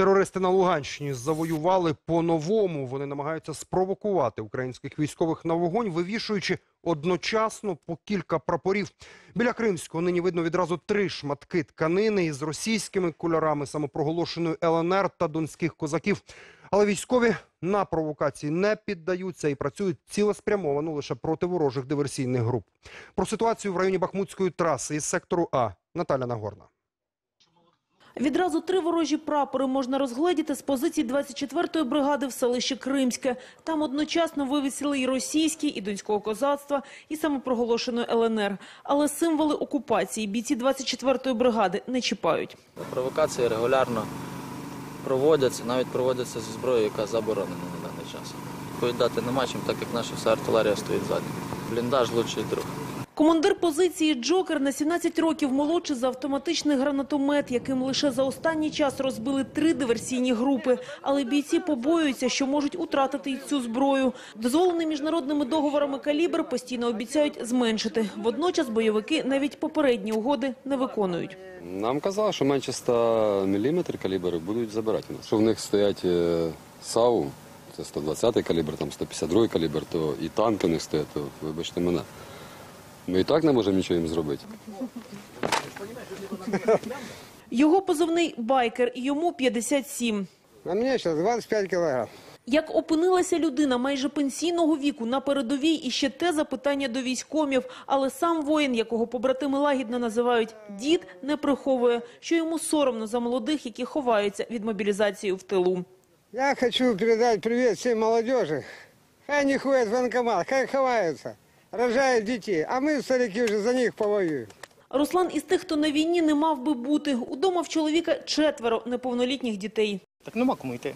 Терористи на Луганщині завоювали по-новому. Вони намагаються спровокувати українських військових на вогонь, вивішуючи одночасно по кілька прапорів. Біля Кримського нині видно відразу три шматки тканини із російськими кольорами самопроголошеної ЛНР та донських козаків. Але військові на провокації не піддаються і працюють цілеспрямовано лише проти ворожих диверсійних груп. Про ситуацію в районі Бахмутської траси із сектору А Наталя Нагорна. Відразу три ворожі прапори можна розгледіти з позицій 24-ї бригади в селищі Кримське. Там одночасно вивісили і російські, і донського козацтва, і самопроголошеної ЛНР. Але символи окупації бійці 24-ї бригади не чіпають. Провокації регулярно проводяться, навіть проводяться зі зброєю, яка заборонена на даний час. Відповідати нема чим, так як наша вся артилерія стоїть ззаді. Бліндаж лучший друг. Командир позиції «Джокер» на 17 років молодший за автоматичний гранатомет, яким лише за останній час розбили три диверсійні групи. Але бійці побоюються, що можуть утратити й цю зброю. Дозволений міжнародними договорами калібр постійно обіцяють зменшити. Водночас бойовики навіть попередні угоди не виконують. Нам казали, що менше 100 мм калібри будуть забирати у нас. Що в них стоять е, САУ, це 120 калібр, там 152 калібр, то і танки в них стоять, то вибачте мене. Ми і так не можемо нічого їм зробити. Його позивний «Байкер» йому 57. А мне сейчас 25 килограмм. Як опинилася людина майже пенсійного віку на передовій, і ще те запитання до військомів. Але сам воїн, якого побратими лагідно називають «дід», не приховує, що йому соромно за молодих, які ховаються від мобілізації в тилу. Я хочу передать привет всей молодежи. Хай не ходят в военкомат, хай ховаются, рожают детей, а мы, старики, уже за них повоюем. Руслан із тих, хто на війні не мав би бути. Удома в чоловіка четверо неповнолітніх дітей. Так нема кому йти.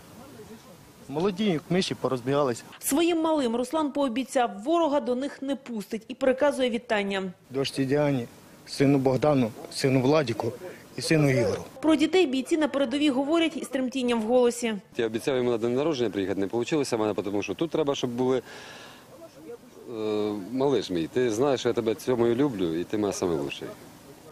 Молоді, миші, порозбігалися. Своїм малим Руслан пообіцяв, ворога до них не пустить і переказує вітання. Дошці Діані, сину Богдану, сину Владіку і сину Ігору. Про дітей бійці на передовій говорять із тремтінням в голосі. Я обіцяв йому на день народження приїхати, не вийшло в мене, тому що тут треба, щоб були. Е, малиш мій, ти знаєш, що я тебе цьому люблю, і ти мене найкращий.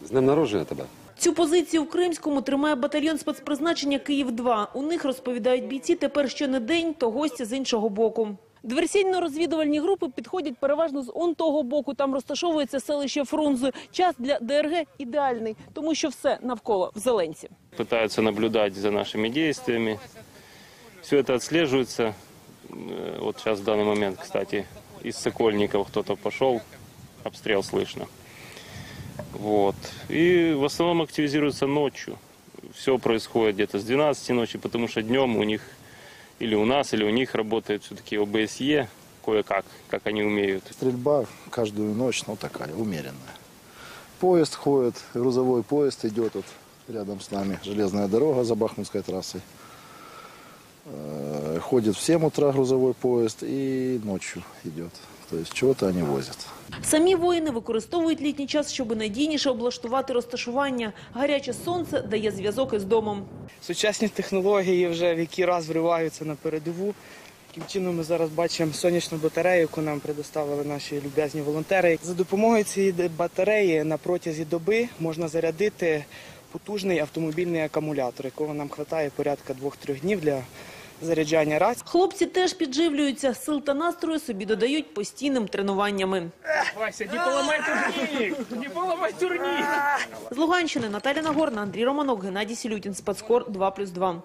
З днем народження тебе. Цю позицію в Кримському тримає батальйон спецпризначення «Київ-2». У них, розповідають бійці, тепер що не день, то гості з іншого боку. Диверсійно-розвідувальні групи підходять переважно з он того боку. Там розташовується селище Фрунзе. Час для ДРГ ідеальний, тому що все навколо в зеленці. пытаются наблюдать за нашими действиями. Все это отслеживается. Э, Вот сейчас в данный момент, кстати, из Сокольников кто-то пошел, обстрел слышно. Вот. И в основном активизируется ночью. Все происходит где-то с 12 ночи, потому что днем у них или у нас, или у них работает все-таки ОБСЕ кое-как, как они умеют. Стрельба каждую ночь, ну такая, умеренная. Поезд ходит, грузовой поезд идет вот рядом с нами, железная дорога за Бахмутской трассой. Ходит в 7 утра грузовой поезд и ночью идет. То есть чего-то они возят. Самі воїни використовують літній час, щоб надійніше облаштувати розташування. Гаряче сонце дає зв'язок із домом. Сучасні технології вже в який раз вриваються на передову. Таким чином ми зараз бачимо сонячну батарею, яку нам предоставили наші люб'язні волонтери. За допомогою цієї батареї на протязі доби можна зарядити потужний автомобільний акумулятор, якого нам вистачає порядка 2-3 днів для заряджання раз Хлопці теж підживлюються. Сил та настрою собі додають постійним тренуваннями. З Луганщини Наталя Нагорна, Андрій Романок, Геннадій Сілютін, Спецкор 2+,2.